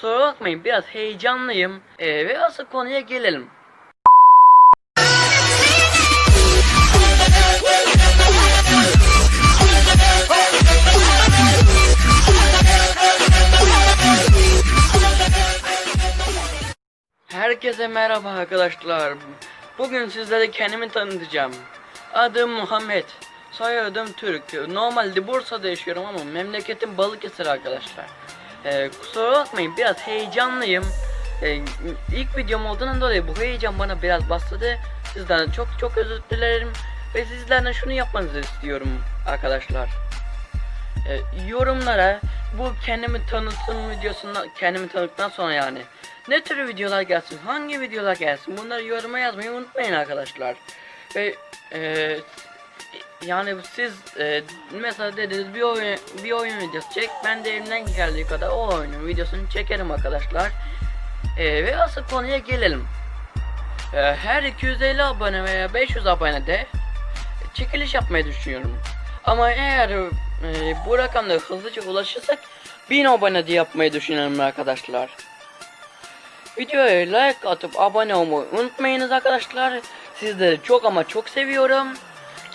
kusura bakmayın biraz heyecanlıyım. Ee, ve asıl konuya gelelim. Herkese merhaba arkadaşlar. Bugün sizlere kendimi tanıtacağım. Adım Muhammed. Soyadım Türk. Normalde Bursa'da yaşıyorum ama memleketim Balıkesir arkadaşlar. Ee, kusura bakmayın biraz heyecanlıyım. Ee, ilk videom olduğundan dolayı bu heyecan bana biraz bastırdı. Sizden çok çok özür dilerim. Ve sizlerden şunu yapmanızı istiyorum arkadaşlar. Ee, yorumlara bu kendimi tanıtım videosundan kendimi tanıttıktan sonra yani ne tür videolar gelsin hangi videolar gelsin bunları yoruma yazmayı unutmayın arkadaşlar ve e, yani siz e, mesela dediniz bir oyun bir oyun videosu çek ben de elimden geldiği kadar o oyunun videosunu çekerim arkadaşlar E, ve asıl konuya gelelim E, her 250 abone veya 500 abone de çekiliş yapmayı düşünüyorum ama eğer e, bu rakamlara hızlıca ulaşırsak 1000 abone de yapmayı düşünüyorum arkadaşlar. Videoya like atıp abone olmayı unutmayınız arkadaşlar. Sizleri çok ama çok seviyorum.